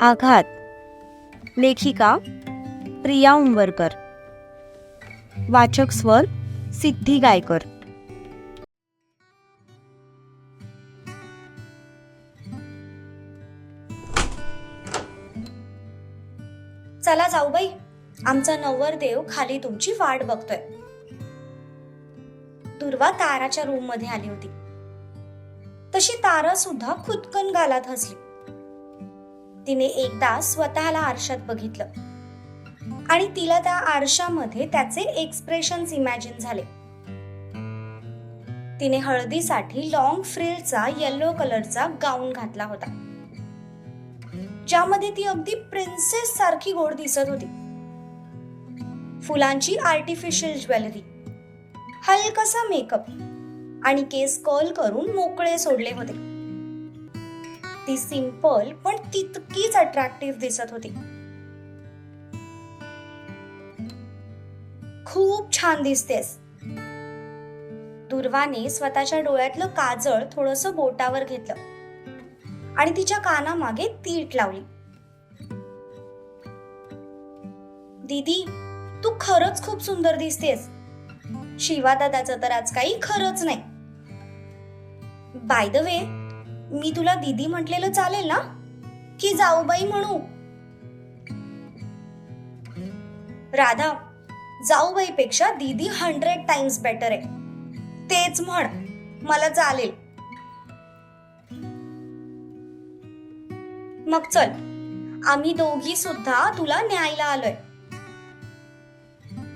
आघात. लेखिका प्रिया उंबरकर. वाचक स्वर सिद्धी गायकर. चला जाऊ बाई. आमचा नवरदेव खाली तुमची वाट बघतोय. दुर्वा ताराच्या रूममध्ये आली होती. तशी तारा सुद्धा खुदकन गालात हसली. तिने एकदा स्वतःला आरशात बघितलं. आणि तिला त्या आरशामध्ये त्याचे एक्सप्रेशन्स इमॅजिन झाले. तिने हळदीसाठी लॉंग फ्रिलचा येलो कलरचा गाऊन घातला होता. ज्यामध्ये ती अगदी प्रिन्सेस सारखी गोड दिसत होती. फुलांची आर्टिफिशियल ज्वेलरी हलकसा मेकअप आणि केस कर्ल करून मोकळे सोडले होते. ती सिंपल पण तितकीच अट्रॅक्टिव्ह दिसत होती. खूप छान दिसतेस. दुर्वाने स्वतःच्या डोळ्यातलं काजळ थोडस बोटावर घेतलं. आणि तिच्या कानामागे तीट लावली. दीदी तू खरंच खूप सुंदर दिसतेस. शिवादादाचं तर आज काही खरंच नाही. बाय द वे मी तुला दीदी म्हटलेलं चालेल ना? की जाऊबाई म्हणू? राधा जाऊबाईपेक्षा दीदी हंड्रेड टाइम्स बेटर आहे. तेच म्हण मला चालेल. मग चल आम्ही दोघी सुद्धा तुला न्यायला आलोय.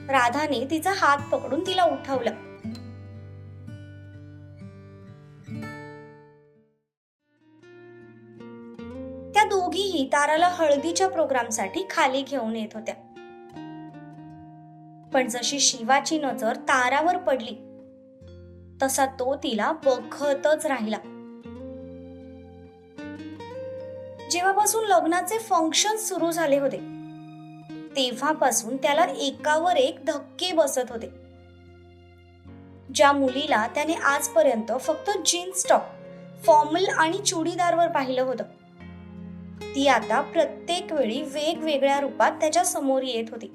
राधाने तिचा हात पकडून तिला उठवलं. दोघीही ताराला हळदीच्या प्रोग्रामसाठी खाली घेऊन येत होत्या. पण जशी शिवाची नजर तारावर पडली तसा तो तिला बघतच राहिला. जेव्हापासून लग्नाचे फंक्शन सुरू झाले होते तेव्हापासून त्याला एकावर एक धक्के बसत होते. ज्या मुलीला त्याने आजपर्यंत फक्त जीन्स टॉप फॉर्मल आणि चुडीदारवर पाहिलं होतं. ती आता प्रत्येक वेळी वेगवेगळ्या रूपात त्याच्यासमोर येत होती.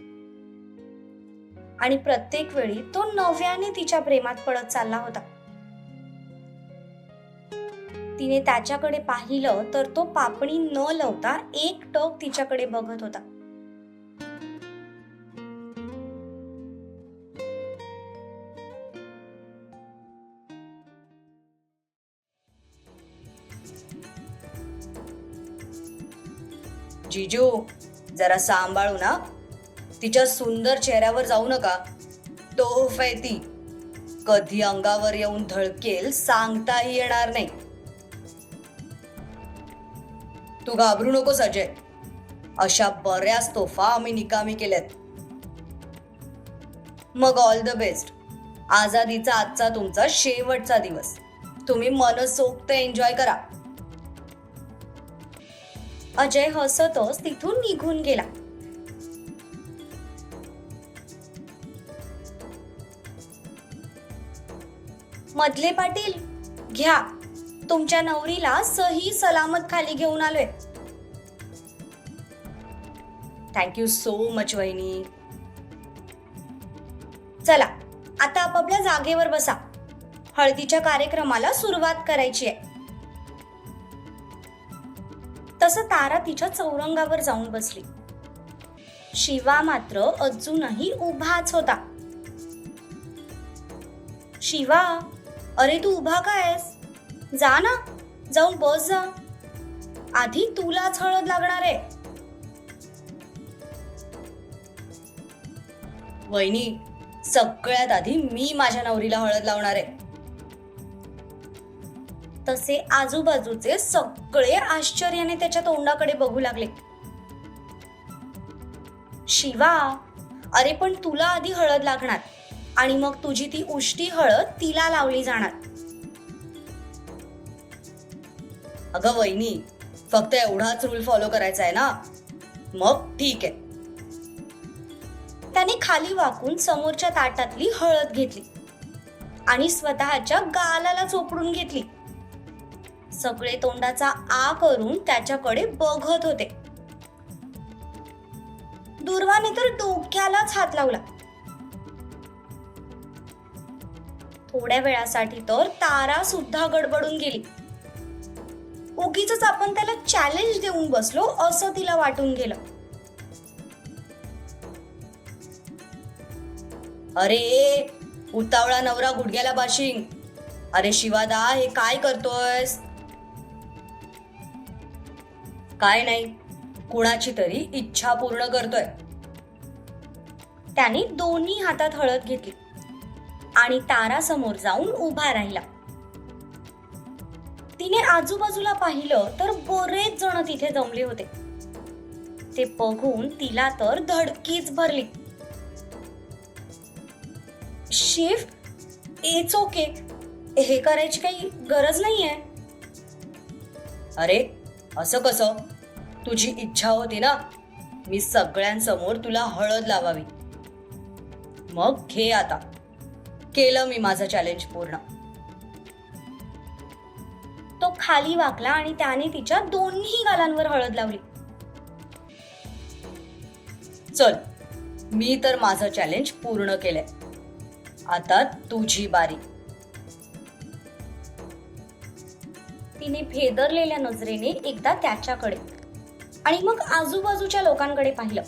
आणि प्रत्येक वेळी तो नव्याने तिच्या प्रेमात पडत चालला होता. तिने त्याच्याकडे पाहिलं तर तो पापणी न लावता एक टक तिच्याकडे बघत होता. जिजू जरा सांभाळू ना. तिच्या सुंदर चेहऱ्यावर जाऊ नका. तोफ आहे ती. कधी अंगावर येऊन धळकेल सांगताही येणार नाही. तू घाबरू नकोस अजय अशा बऱ्याच तोफा आम्ही निकामी केल्यात. मग ऑल द बेस्ट आझादीचा आजचा तुमचा शेवटचा दिवस. तुम्ही मनसोक्त एन्जॉय करा. अजय हसतच तिथून निघून गेला. मधले पाटील घ्या. तुमच्या नवरीला सही सलामत खाली घेऊन आलोय. थँक्यू सो मच वहिनी. चला आता आपापल्या जागेवर बसा. हळदीच्या कार्यक्रमाला सुरुवात करायची आहे. तसं तारा तिच्या चौरंगावर जाऊन बसली. शिवा मात्र अजूनही उभाच होता. शिवा अरे तू उभा काय आहेस जा ना जाऊन बस जा. आधी तुलाच हळद लागणार आहे. वहिनी सगळ्यात आधी मी माझ्या नवरीला हळद लावणार आहे. तसे आजूबाजूचे सगळे आश्चर्याने त्याच्या तोंडाकडे बघू लागले. शिवा अरे पण तुला आधी हळद लागणार आणि मग तुझी ती उष्टी हळद तिला लावली जाणार. अगं वहिनी फक्त एवढाच रूल फॉलो करायचा आहे ना? मग ठीक आहे. त्याने खाली वाकून समोरच्या ताटातली हळद घेतली आणि स्वतःच्या गालाला चोपडून घेतली. सगळे तोंडाचा आ करून त्याच्याकडे बघत होते. दुर्वाने तर डोक्यालाच हात लावला. थोड्या वेळासाठी तर तारा सुद्धा गडबडून गेली. उगीच आपण त्याला चॅलेंज देऊन बसलो असं तिला वाटून गेलं. अरे उतावळा नवरा गुडघ्याला बाशिंग. अरे शिवादा हे काय करतोयस? काय नाही. कुणाची तरी इच्छा पूर्ण करतोय. त्याने दोन्ही हातात हळद घेतली. आणि तारा समोर जाऊन उभा राहिला. तिने आजूबाजूला पाहिलं तर बरेच जण तिथे जमले होते. ते बघून तिला तर धडकीच भरली. शेफ इट्स ओके हे करायची काही गरज नाहीये. अरे असं कसं? तुझी इच्छा होती ना मी सगळ्यांसमोर तुला हळद लावावी. मग घे आता. केलं मी माझं चॅलेंज पूर्ण. तो खाली वाकला आणि त्याने तिच्या दोन्ही गालांवर हळद लावली. चल मी तर माझं चॅलेंज पूर्ण केलंय. आता तुझी बारी. तिने फेदरलेल्या नजरेने एकदा त्याच्याकडे आणि मग आजूबाजूच्या लोकांकडे पाहिलं.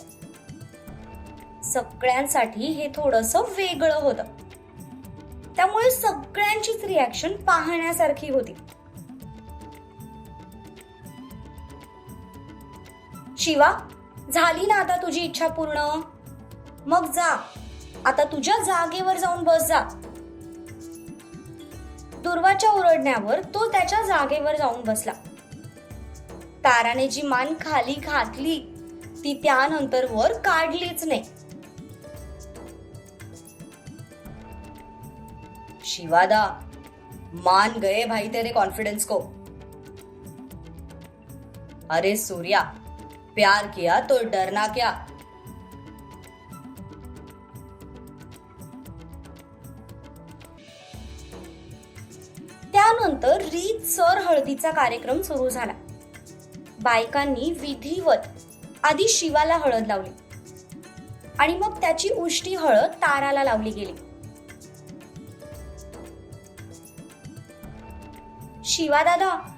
सगळ्यांसाठी हे थोडस वेगळं होतं. त्यामुळे सगळ्यांचीच रिॲक्शन पाहण्यासारखी होती. शिवा झाली ना आता तुझी इच्छा पूर्ण? मग जा. आता तुझ्या जागेवर जाऊन बस जा. दुर्वाच्या ओरडण्यावर तो त्याच्या जागेवर जाऊन बसला. ताराने जी मान खाली घातली ती त्यानंतर वर काढलीच नाही. शिवादा मान गए भाई तेरे कॉन्फिडेंस को. अरे सूर्या प्यार किया तो डरना क्या? त्यानंतर रीत सर हळदीचा कार्यक्रम सुरू झाला. बायकांनी विधिवत आधी शिवाला हळद लावली. आणि मग त्याची उष्टी हळद ताराला लावली गेली. शिवा दादा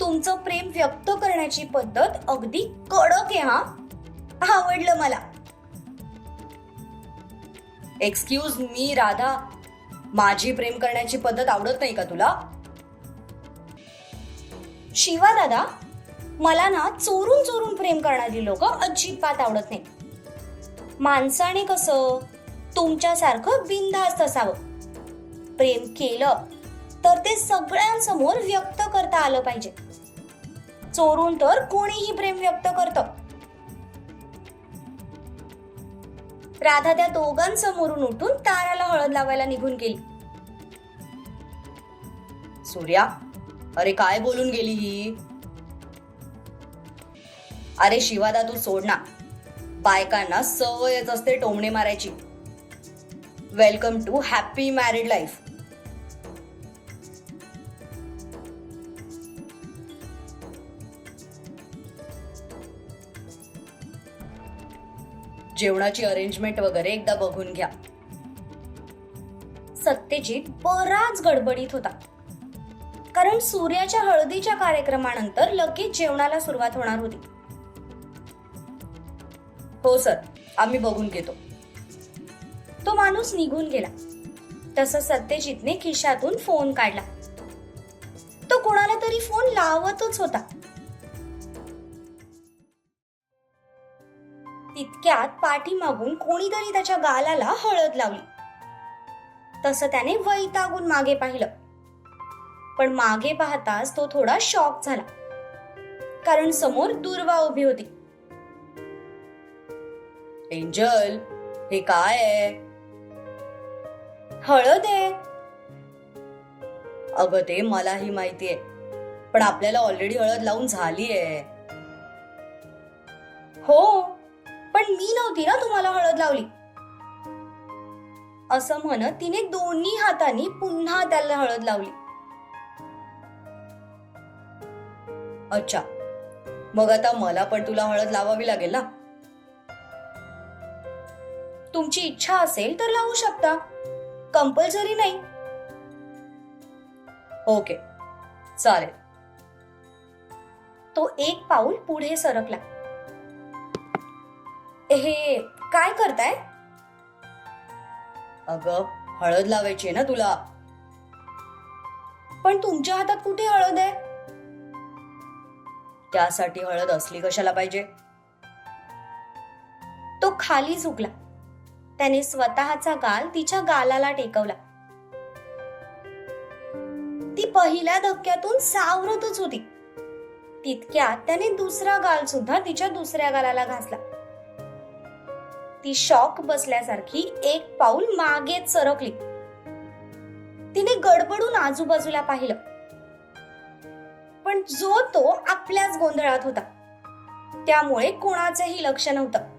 तुमचं प्रेम व्यक्त करण्याची पद्धत अगदी कडक आहे हा? आवडलं मला. Excuse me Radha. माझी प्रेम करण्याची पद्धत आवडत नाही का तुला? शिवा दादा मला ना चोरून चोरून प्रेम करणारी लोक अजिबात आवडत नाही माणसाने कसं तुमच्यासारखं बिनधास्त असावं. प्रेम केलं तर ते सगळ्यांसमोर व्यक्त करता आलं पाहिजे. चोरून तर कोणीही प्रेम व्यक्त करत. राधा त्या दोघांसमोरून उठून ताराला हळद लावायला निघून गेली. सूर्या अरे काय बोलून गेली ही? अरे शिवादा तू सोड ना. बायकांना सवयच असते टोमणे मारायची. Welcome to happy married life जेवणाची अरेंजमेंट वगैरे एकदा बघून घ्या. सत्यजित बराच गडबडीत होता. कारण सूर्याच्या हळदीच्या कार्यक्रमानंतर लगेच जेवणाला सुरुवात होणार होती. हो सर. आम्ही बघून घेतो. तो माणूस निघून गेला. तसं सत्यजितने खिशातून फोन काढला. तो कोणाला तरी फोन लावतच होता. तितक्यात पाठीमागून कोणीतरी त्याच्या गालाला हळद लावली. तसं त्याने वैतागून मागे पाहिलं. पण मागे पाहताच तो थोडा शॉक झाला. कारण समोर दुर्वा उभी होती. एंजल हे काय आहे? हळद आहे. अगं ते मलाही माहितीये पण आपल्याला ऑलरेडी हळद लावून झाली आहे हो पण मी नव्हती ना तुम्हाला हळद लावली. असं म्हणत तिने दोन्ही हातांनी पुन्हा त्याला हळद लावली. अच्छा मग आता मला पण तुला हळद लावावी लागेल ना? तुमची इच्छा असेल तर लावू शकता. कंपल्सरी नाही. ओके. चालेल. तो एक पाऊल पुढे सरकला. हे काय करताय? अगं हळद लावायची ना तुला. पण तुमच्या हातात कुठे हळद आहे? त्यासाठी हळद असली कशाला पाहिजे? तो खाली झुकला. त्याने स्वतःचा गाल तिच्या गालाला टेकवला. ती पहिल्या धक्क्यातून सावरतच होती. तितक्यात त्याने दुसरा गाल सुद्धा तिच्या दुसऱ्या गालाला घासला. ती शॉक बसल्यासारखी एक पाऊल मागेच सरकली. तिने गडबडून आजूबाजूला पाहिलं. पण जो तो आपल्याच गोंधळात होता. त्यामुळे कोणाचंही लक्ष नव्हतं.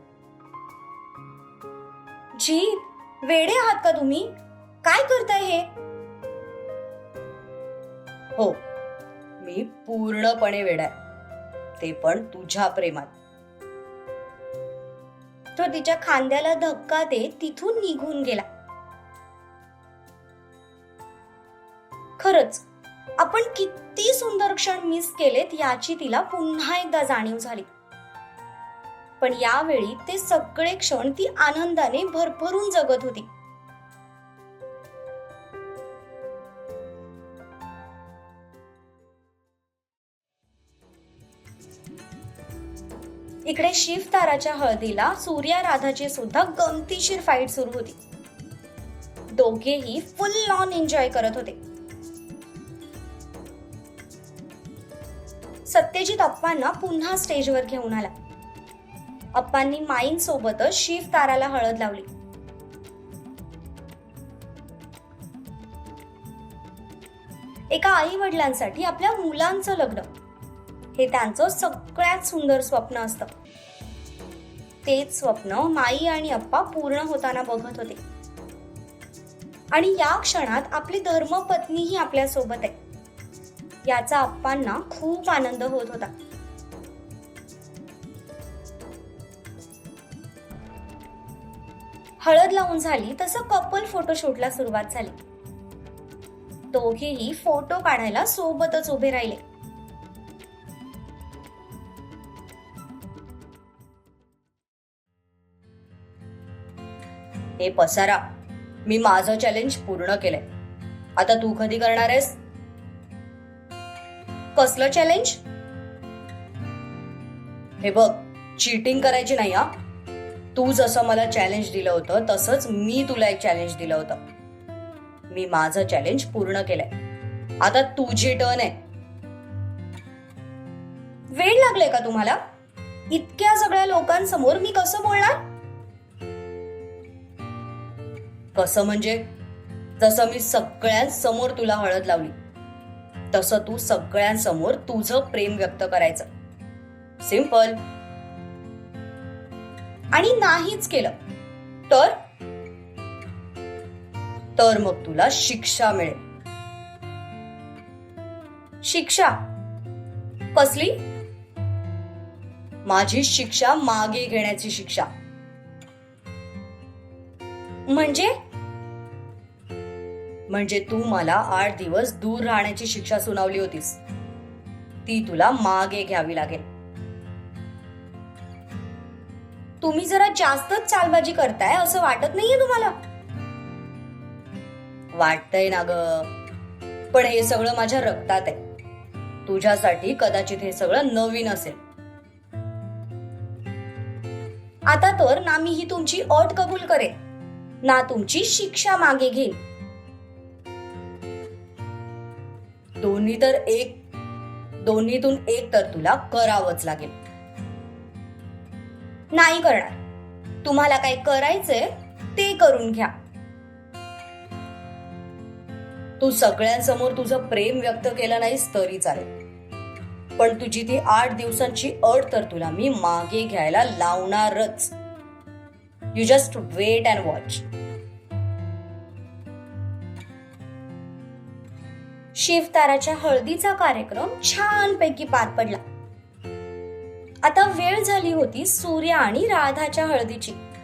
जीत वेडे आहात का तुम्ही? काय करताय हे? हो मी पूर्णपणे वेडाय ते पण तुझ्या प्रेमात. तो तिच्या खांद्याला धक्का देत तिथून निघून गेला. खरच आपण किती सुंदर क्षण मिस केलेत याची तिला पुन्हा एकदा जाणीव झाली. पण यावेळी ते सगळे क्षण ती आनंदाने भरभरून जगत होती. इकडे शिव ताराच्या हळदीला सूर्या राधाची सुद्धा गमतीशीर फाईट सुरू होती. दोघेही फुल ऑन एन्जॉय करत होते. सत्यजित अप्पांना पुन्हा स्टेजवर घेऊन आला. अप्पांनी माईंसोबतच शिव ताराला हळद लावली. एका आई वडिलांसाठी आपल्या मुलांचं लग्न. हे त्यांचं सगळ्यात सुंदर स्वप्न असतं. तेच स्वप्न माई आणि अप्पा पूर्ण होताना बघत होते. आणि या क्षणात आपली धर्मपत्नीही आपल्यासोबत आहे. याचा अप्पांना खूप आनंद होत होता. हळद लावून झाली तसं कपल फोटोशूटला सुरुवात झाली. दोघेही फोटो काढायला सोबतच उभे राहिले. हे पसारा मी माझं चॅलेंज पूर्ण केलंय. आता तू कधी करणार आहेस? कसलं चॅलेंज हे बघ चीटिंग करायची नाही हा. तू जसं मला चॅलेंज दिलं होतं तसंच मी तुला एक चॅलेंज दिलं होतं. मी माझं चॅलेंज पूर्ण केलंय. आता तुझी टर्न आहे. वेळ लागलाय का तुम्हाला? इतक्या सगळ्या लोकांसमोर मी कसं बोलणार? कसं म्हणजे? जसं मी सगळ्यांसमोर तुला हळद लावली तसं तू सगळ्यांसमोर तुझं प्रेम व्यक्त करायचं. सिंपल आणि नाहीच केलं. तर? तर मग तुला शिक्षा मिळेल. शिक्षा? कसली? माझी शिक्षा मागे घेण्याची शिक्षा. म्हणजे? म्हणजे तू मला आठ दिवस दूर राहण्याची शिक्षा सुनावली होतीस. ती तुला मागे घ्यावी लागेल. तुम्ही जरा जास्तच चालबाजी करताय असं वाटत नाहीये तुम्हाला? वाटतंय ना ग. पण हे सगळं माझ्या रक्तात आहे. तुझ्यासाठी कदाचित हे सगळं नवीन असेल. आता तर ना मी ही तुमची अट कबूल करेन. ना तुमची शिक्षा मागे घेईन. दोन्ही तर एक दोन्हीतून एक तर तुला करावंच लागेल. नाही करणार. तुम्हाला काय करायचंय ते करून घ्या. तू सगळ्यांसमोर तुझं प्रेम व्यक्त केलं नाहीस तरी चालेल. पण तुझी ती आठ दिवसांची अट तर तुला मी मागे घ्यायला लावणारच. You just wait and watch शिवताराच्या हळदीचा कार्यक्रम छानपैकी पार पडला. आता वेळ झाली होती सूर्य आणि राधाच्या हळदीची. ताई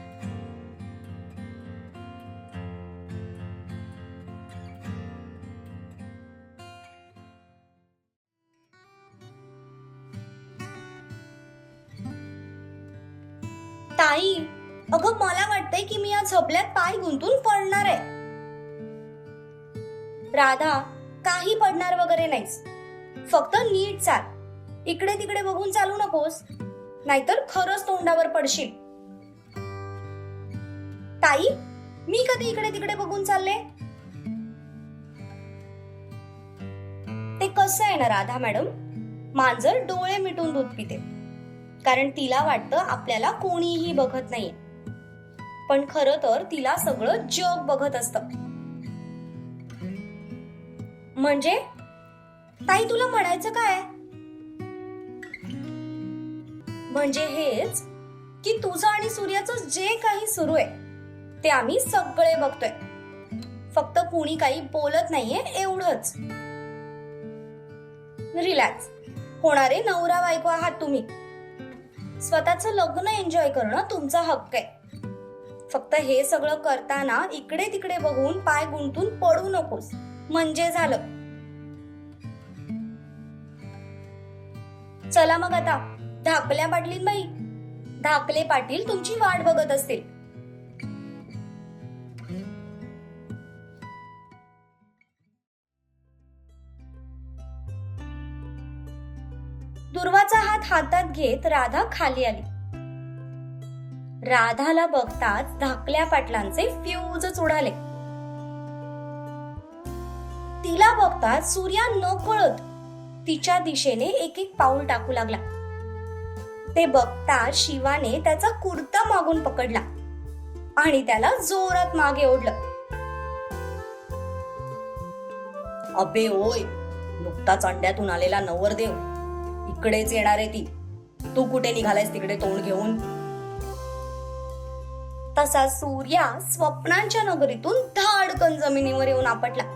अगं मला वाटतंय की मी या झोपल्यात पाय गुंतून पडणार आहे. राधा काही पडणार वगैरे नाहीच फक्त नीट चाल. इकडे तिकडे बघून चालू नकोस. नाहीतर खरंच तोंडावर पडशील. ताई मी कधी इकडे तिकडे बघून चालले? ते कसं आहे ना राधा मॅडम? मांजर डोळे मिटून दूध पिते. कारण तिला वाटतं आपल्याला कोणीही बघत नाहीये. पण खरं तर तिला सगळं जग बघत असत. म्हणजे? ताई तुला म्हणायचं काय? म्हणजे हेच की तुझं आणि सूर्याचं जे काही सुरू आहे ते आम्ही सगळे बघतोय. फक्त कुणी काही बोलत नाहीये एवढंच. रिलॅक्स होणारे नवरा बायको आहात तुम्ही. स्वतःचं लग्न एन्जॉय करणं तुमचा हक्क आहे. फक्त हे सगळं करताना इकडे तिकडे बघून पाय गुंतून पडू नकोस. म्हणजे झालं. चला मग आता. धाकल्या पाटलीन बाई धाकले पाटील तुमची वाट बघत असतील. दुर्वाचा हात हातात घेत राधा खाली आली. राधाला बघताच धाकल्या पाटलांचे फ्यूजच उडाले तिला बघताच सूर्या न कळत तिच्या दिशेने एक एक पाऊल टाकू लागला. ते बघता शिवाने त्याचा कुर्ता मागून पकडला आणि त्याला जोरात मागे ओढलं. अबे ओय नुकताच अंड्यातून आलेला नवरदेव इकडेच येणार आहे ती. तू कुठे निघालायस तिकडे तोंड घेऊन? तसा सूर्या स्वप्नांच्या नगरीतून धाडकन जमिनीवर येऊन आपटला.